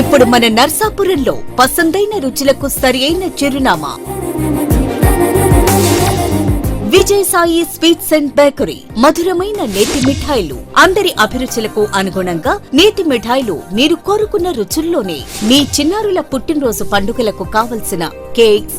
ఇప్పుడు మన నర్సాపురంలో పసందైన రుచులకు సరియైన చిరునామా. Vijay Sai sweets and bakery మధురమైన నేతి మిఠాయిలు. అందరి అభిరుచులకు అనుగుణంగా నేతి మిఠాయిలు మీరు కోరుకున్న రుచుల్లోనే మీ చిన్నారుల పుట్టినరోజు పండుగలకు కావలసిన cakes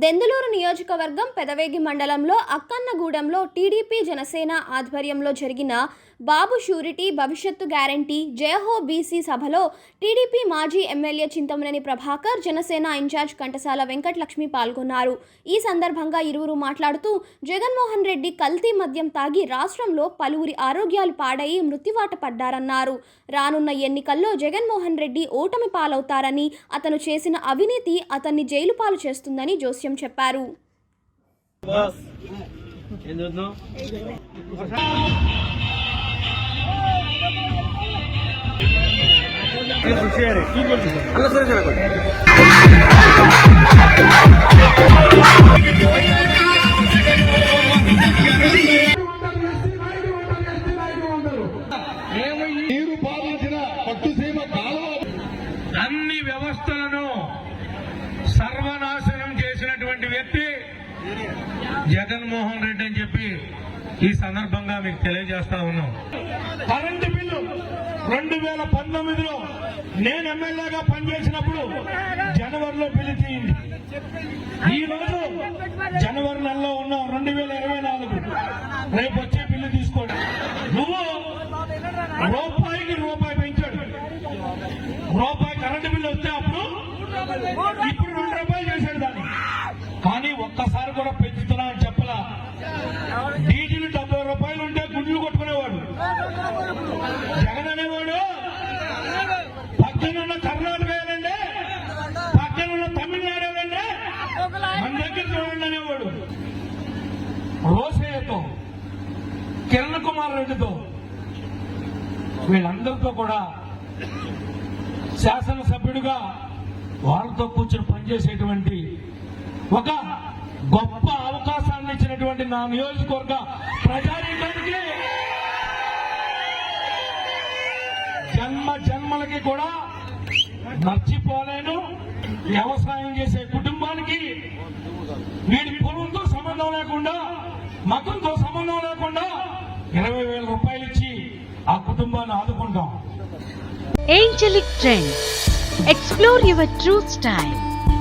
Denduluru నియోజకవర్గం పెదవేగి మండలంలో అక్కన్నగూడెంలో టీడీపీ జనసేన ఆధ్వర్యంలో జరిగిన బాబు షూరిటీ భవిష్యత్తు గ్యారంటీ జయహో బీసీ సభలో టీడీపీ మాజీ ఎమ్మెల్యే చింతమనేని ప్రభాకర్ జనసేన ఇన్ఛార్జ్ కంటసాల వెంకటలక్ష్మి పాల్గొన్నారు. ఈ సందర్భంగా ఇరువురు మాట్లాడుతూ జగన్మోహన్ రెడ్డి కల్తీ మద్యం తాగి రాష్ట్రంలో పలువురి ఆరోగ్యాలు పాడయి మృత్యువాట పడ్డారన్నారు. రానున్న ఎన్నికల్లో జగన్మోహన్ రెడ్డి ఓటమి పాలవుతారని అతను చేసిన అవినీతి అతన్ని జైలు పాలు చేస్తుందని జోస్యం చెప్పారు ఏం చూద్దాం వ్యక్తి జగన్మోహన్ రెడ్డి అని చెప్పి ఈ సందర్భంగా మీకు తెలియజేస్తా ఉన్నాం. కరెంటు బిల్లు రెండు వేల పంతొమ్మిదిలో నేను ఎమ్మెల్యేగా పనిచేసినప్పుడు జనవరిలో బిల్లు తీయండి. ఈ రోజు జనవరి నెలలో ఉన్నాం రెండు వేల ఇరవై నాలుగు రేపు వచ్చే బిల్లు తీసుకోండి. నువ్వు రూపాయికి రూపాయి పెంచాడు. రూపాయి కరెంటు బిల్లు వస్తే అప్పుడు ఇప్పుడు రెండు రూపాయలు చేశాడు దాన్ని కానీ ఒక్కసారి కూడా పెంచుతున్నా అని చెప్పలా. డీజిల్ డెబ్బై రూపాయలు ఉంటే గుండ్లు కొట్టుకునేవాడు. జగన్ అనేవాడు పక్కన ఉన్న కర్ణాటక ఏనండి పక్కన ఉన్న తమిళనాడు ఏనండి మన దగ్గర చూడండి అనేవాడు. రోసయ్యతో కిరణ్ కుమార్ రెడ్డితో వీళ్ళందరితో కూడా శాసనసభ్యుడిగా వాళ్ళతో కూర్చొని పనిచేసేటువంటి ఒక గొప్ప అవకాశాన్ని ఇచ్చినటువంటి నా నియోజకవర్గ ప్రజానీకానికి జన్మ జన్మలకి కూడా మర్చిపోలేను. వ్యవసాయం చేసే కుటుంబానికి వీడి పొలంతో సంబంధం లేకుండా మతంతో సంబంధం లేకుండా ఇరవై వేల రూపాయలు ఇచ్చి ఆ కుటుంబాన్ని ఆదుకుంటాం. Angelic Trend explore your true style